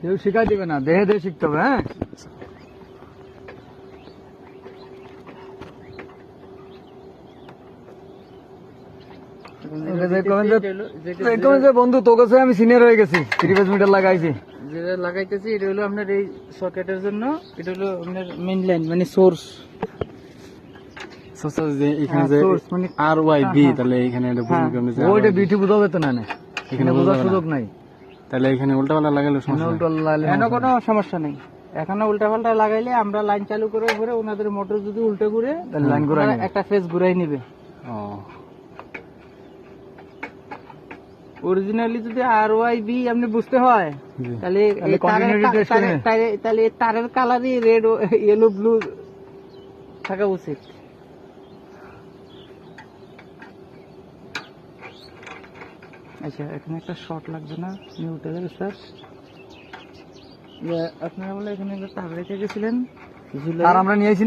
কেউ শিখাই দিবে না দেহে দেহে শিখতে হবে হ্যাঁ? যে যে- যে বন্ধু তোর কাছে আমি সিনিয়র হয়ে গেছি পেজ মিটার লাগাইছি। যেটা লাগাইতেছি এটা হলো আপনার এই সকেটের জন্য এটা হলো আপনার মেইন লাইন মানে সোর্স এখানে যে মানে আর ওয়াই বি তাহলে এখানে এটা বুঝব কেমনে ওইটা বিটি বুঝা যেত না না? এখানে বোঝার সুযোগ নাই। তাহলে এখানে উল্টা পাল্টা লাগালে সমস্যা উল্টো লাগাইলে এখানে কোনো সমস্যা নেই। এখানে উল্টা পাল্টা লাগাইলে আমরা লাইন চালু করে ঘুরে ওনাদের মোটর যদি উল্টে ঘুরে তাহলে লাইন ঘুরাই একটা ফেজ ঘুরাই নিবে। ও। অরিজিনালি যদি আর ওয়াই বি আপনি বুঝতে হয় তাহলে তাহলে তারের কালারই রেড ইয়েলো ব্লু থাকা উচিত। আচ্ছা এখানে একটা শর্ট লাগবে না? নিউট্রাল স্যার আপনারা বলে এখানে একটা তার রেখে গেছিলেন আর আমরা নিয়েছি